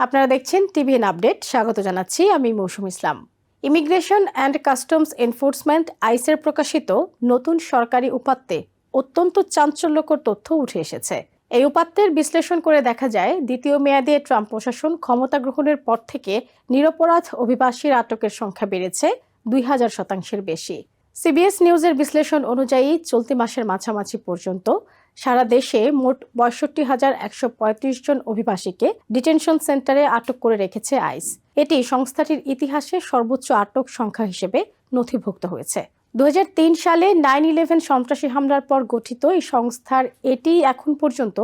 আপনারা দেখছেন TVN update. স্বাগত জানাচ্ছি আমি Mousum Islam. Immigration and customs enforcement আইসের প্রকাশিত নতুন সরকারি উপাত্তে অত্যন্ত চাঞ্চল্যকর তথ্য উঠে এসেছে। এই উপাত্তের বিশ্লেষণ করে দেখা যায়, দ্বিতীয় মেয়াদে ট্রাম্প প্রশাসন ক্ষমতা গ্রহণের পর থেকে নিরপরাধ অভিবাসীর আটকের সংখ্যা বেড়েছে দুই হাজার শতাংশের বেশি। সিবিএস নিউজের বিশ্লেষণ অনুযায়ী চলতি মাসের মাঝামাঝি পর্যন্ত সারা দেশে মোট পঁয়ষট্টি হাজার একশো পঁয়ত্রিশ জন অভিবাসীকে ডিটেনশন সেন্টারে আটক করে রেখেছে আইস। এটি সংস্থাটির ইতিহাসে সর্বোচ্চ আটক সংখ্যা হিসেবে নথিভুক্ত হয়েছে। দু হাজার তিন সালে নাইন ইলেভেন সন্ত্রাসী হামলার পর গঠিত এই সংস্থার এটি এখন পর্যন্ত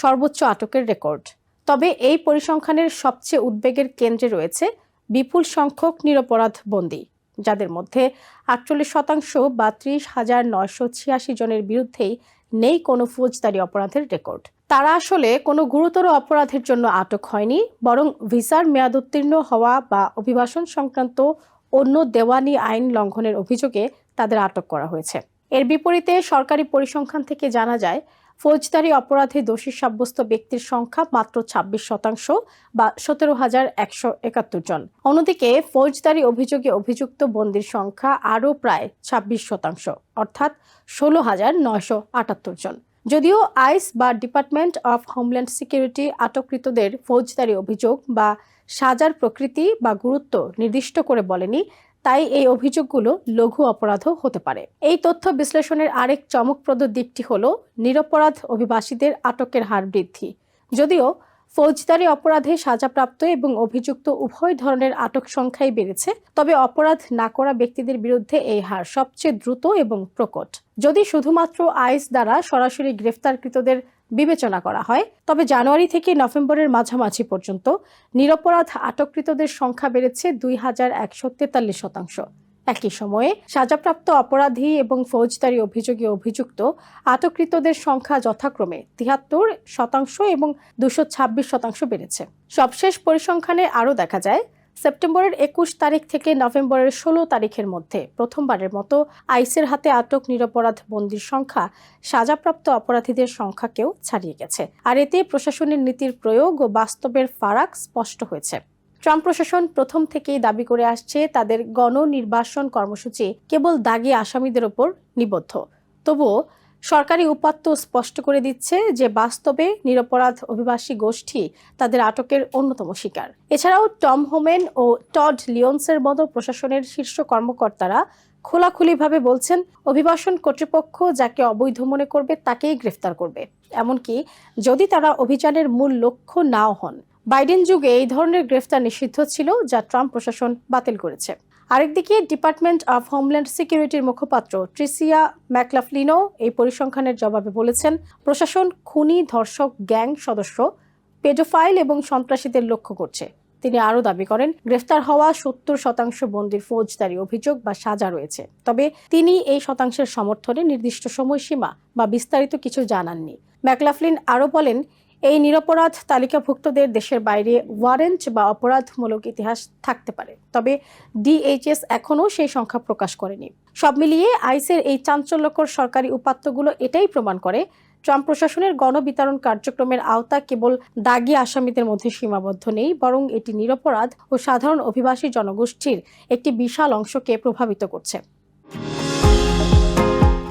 সর্বোচ্চ আটকের রেকর্ড। তবে এই পরিসংখ্যানের সবচেয়ে উদ্বেগের কেন্দ্রে রয়েছে বিপুল সংখ্যক নিরপরাধ বন্দী। যাদের মধ্যে আটচল্লিশ শতাংশ বা ত্রিশ হাজার নয়শো ছিয়াশি জনের বিরুদ্ধেই নেই কোনো ফৌজদারি অপরাধের রেকর্ড। তারা আসলে কোনো গুরুতর অপরাধের জন্য আটক হয়নি, বরং ভিসার মেয়াদ উত্তীর্ণ হওয়া বা অভিবাসন সংক্রান্ত অন্য দেওয়ানি আইন লঙ্ঘনের অভিযোগে তাদের আটক করা হয়েছে। এর বিপরীতে সরকারি পরিসংখ্যান থেকে জানা যায় ফৌজদারি অপরাধে দোষী সাব্যস্ত ব্যক্তির সংখ্যা মাত্র ছাব্বিশ শতাংশ বা সতেরো হাজার একশো একাত্তর জন। অন্যদিকে ফৌজদারি অভিযোগে অভিযুক্ত বন্দির সংখ্যা আরও প্রায় ছাব্বিশ শতাংশ, অর্থাৎ ষোলো হাজার নয়শো আটাত্তর জন। যদিও আইস বা ডিপার্টমেন্ট অফ হোমল্যান্ড সিকিউরিটি আটককৃতদের ফৌজদারি অভিযোগ বা সাজার প্রকৃতি বা গুরুত্ব নির্দিষ্ট করে বলেনি তাই এই অভিযোগগুলো লঘু অপরাধও হতে পারে। এই তথ্য বিশ্লেষণের আরেক চমকপ্রদ দিকটি হল, নিরপরাধ অভিবাসীদের আটকের হার বৃদ্ধি। যদিও ফৌজদারি অপরাধে সাজাপ্রাপ্ত এবং অভিযুক্ত উভয় ধরনের আটক সংখ্যাই বেড়েছে, তবে অপরাধ না করা ব্যক্তিদের বিরুদ্ধে এই হার সবচেয়ে দ্রুত এবং প্রকট। যদি শুধুমাত্র আইস দ্বারা সরাসরি গ্রেফতারকৃতদের বিবেচনা করা হয়, তবে জানুয়ারি থেকে নভেম্বরের মাঝামাঝি পর্যন্ত নিরপরাধ আটককৃতদের সংখ্যা বেড়েছে দুই হাজার একশো তেতাল্লিশ শতাংশ। একই সময়ে সাজাপ্রাপ্ত অপরাধী এবং ফৌজদারি অভিযোগে অভিযুক্ত আটককৃতদের সংখ্যা যথাক্রমে তিয়াত্তর শতাংশ এবং দুশো ছাব্বিশ শতাংশ বেড়েছে। সবশেষ পরিসংখ্যানে আরও দেখা যায়, সেপ্টেম্বরের একুশ তারিখ থেকে নভেম্বরের ষোলো তারিখের মধ্যে প্রথমবারের মতো আইসের হাতে আটক নিরপরাধ বন্দির সংখ্যা সাজাপ্রাপ্ত অপরাধীদের সংখ্যাকেও ছাড়িয়ে গেছে। আর এতে প্রশাসনের নীতির প্রয়োগ ও বাস্তবের ফারাক স্পষ্ট হয়েছে। ট্রাম্প প্রশাসন প্রথম থেকেই দাবি করে আসছে তাদের গণনির্বাসন কর্মসূচি কেবল দাগি আসামিদের ওপর নিবদ্ধ। তবুও সরকারি উপাত্ত স্পষ্ট করে দিচ্ছে যে বাস্তবে নিরপরাধ অভিবাসী গোষ্ঠী তাদের আটকের অন্যতম শিকার। এছাড়াও টম হোমেন ও টড লিওন্সের মতো প্রশাসনের শীর্ষ কর্মকর্তারা খোলাখুলিভাবে বলছেন, অভিবাসন কর্তৃপক্ষ যাকে অবৈধ মনে করবে তাকেই গ্রেফতার করবে। এমনকি যদি তারা অভিযানের মূল লক্ষ্য নাও হন বাইডেন যুগে এই ধরনের গ্রেফতার নিষিদ্ধ ছিল, যা ট্রাম্প প্রশাসন বাতিল করেছে। আরেকদিকে, ডিপার্টমেন্ট অফ হোমল্যান্ড সিকিউরিটির মুখপাত্র ট্রিসিয়া ম্যাকলাফলিনো এই পরিসংখ্যানের জবাবে বলেছেন, প্রশাসন খুনি, ধর্ষক, গ্যাং সদস্য, পেডোফাইল এবং সন্ত্রাসীদের লক্ষ্য করছে। তিনি আরও দাবি করেন, গ্রেফতার হওয়া সত্তর শতাংশ বন্দির ফৌজদারি অভিযোগ বা সাজা রয়েছে। তবে তিনি এই শতাংশের সমর্থনে নির্দিষ্ট সময়সীমা বা বিস্তারিত কিছু জানাননি। ম্যাকলাফলিন আরও বলেন এই নিরপরাধ তালিকাভুক্তদের দেশের বাইরে ওয়ারেন্ট বা অপরাধমূলক ইতিহাস থাকতে পারে। তবে ডিএইচএস এখনও সেই সংখ্যা প্রকাশ করেনি। সব মিলিয়ে আইসের এই চাঞ্চল্যকর সরকারি উপাত্তগুলো এটাই প্রমাণ করে, ট্রাম্প প্রশাসনের গণবিতরণ কার্যক্রমের আওতা কেবল দাগি আসামিদের মধ্যে সীমাবদ্ধ নেই, বরং এটি নিরপরাধ ও সাধারণ অভিবাসী জনগোষ্ঠীর একটি বিশাল অংশকে প্রভাবিত করছে।